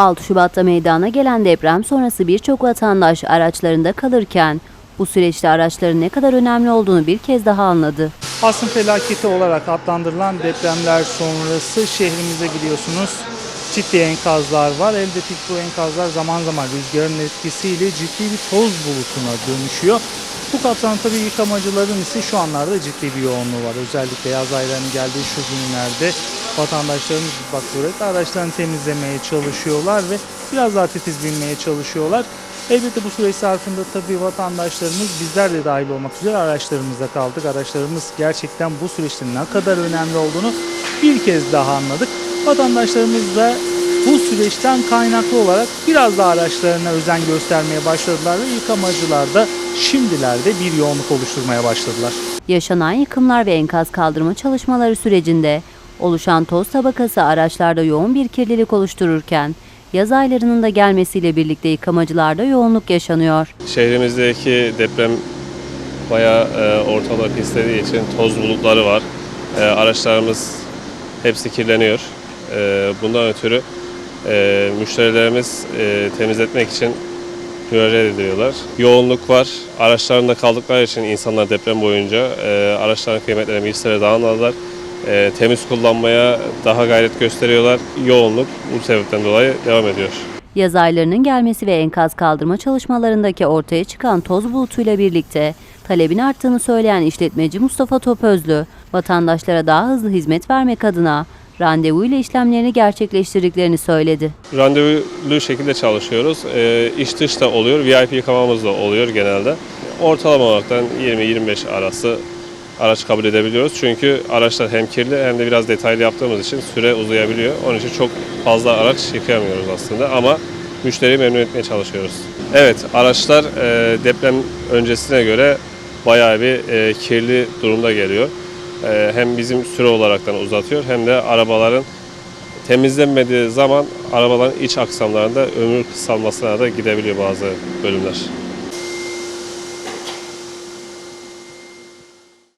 6 Şubat'ta meydana gelen deprem sonrası birçok vatandaş araçlarında kalırken bu süreçte araçların ne kadar önemli olduğunu bir kez daha anladı. Asrın felaketi olarak adlandırılan depremler sonrası şehrimize gidiyorsunuz. Ciddi enkazlar var. Elbette bu enkazlar zaman zaman rüzgarın etkisiyle ciddi bir toz bulutuna dönüşüyor. Bu kapsamda tabii yıkamacıların ise şu anlarda ciddi bir yoğunluğu var. Özellikle yaz aylarının geldiği şu günlerde vatandaşlarımız bak surette araçlarını temizlemeye çalışıyorlar ve biraz daha titiz binmeye çalışıyorlar. Elbette bu süreç zarfında tabii vatandaşlarımız bizler de dahil olmak üzere araçlarımızda kaldık. Araçlarımız gerçekten bu süreçte ne kadar önemli olduğunu bir kez daha anladık. Vatandaşlarımız da bu süreçten kaynaklı olarak biraz daha araçlarına özen göstermeye başladılar ve yıkamacılar da şimdilerde bir yoğunluk oluşturmaya başladılar. Yaşanan yıkımlar ve enkaz kaldırma çalışmaları sürecinde oluşan toz tabakası araçlarda yoğun bir kirlilik oluştururken yaz aylarının da gelmesiyle birlikte yıkamacılarda yoğunluk yaşanıyor. Şehrimizdeki deprem bayağı e, ortalığı pislediği için toz bulutları var. E, araçlarımız hepsi kirleniyor. E, bundan ötürü e, müşterilerimiz e, temizletmek için müracaat ediyorlar. Yoğunluk var. Araçlarında kaldıkları için insanlar deprem boyunca e, araçların kıymetlerini süre daha anladılar. E, temiz kullanmaya daha gayret gösteriyorlar. Yoğunluk bu sebepten dolayı devam ediyor. Yaz aylarının gelmesi ve enkaz kaldırma çalışmalarındaki ortaya çıkan toz bulutuyla birlikte talebin arttığını söyleyen işletmeci Mustafa Topözlü, vatandaşlara daha hızlı hizmet vermek adına randevu ile işlemlerini gerçekleştirdiklerini söyledi. Randevulu şekilde çalışıyoruz. E, iç dış da oluyor, VIP yıkamamız da oluyor genelde. Ortalama olaraktan 20-25 arası araç kabul edebiliyoruz. Çünkü araçlar hem kirli hem de biraz detaylı yaptığımız için süre uzayabiliyor. Onun için çok fazla araç yıkayamıyoruz aslında ama müşteriyi memnun etmeye çalışıyoruz. Evet, araçlar e, deprem öncesine göre bayağı bir e, kirli durumda geliyor. E, hem bizim süre olaraktan uzatıyor hem de arabaların temizlenmediği zaman arabaların iç aksamlarında ömür kısalmasına da gidebiliyor bazı bölümler.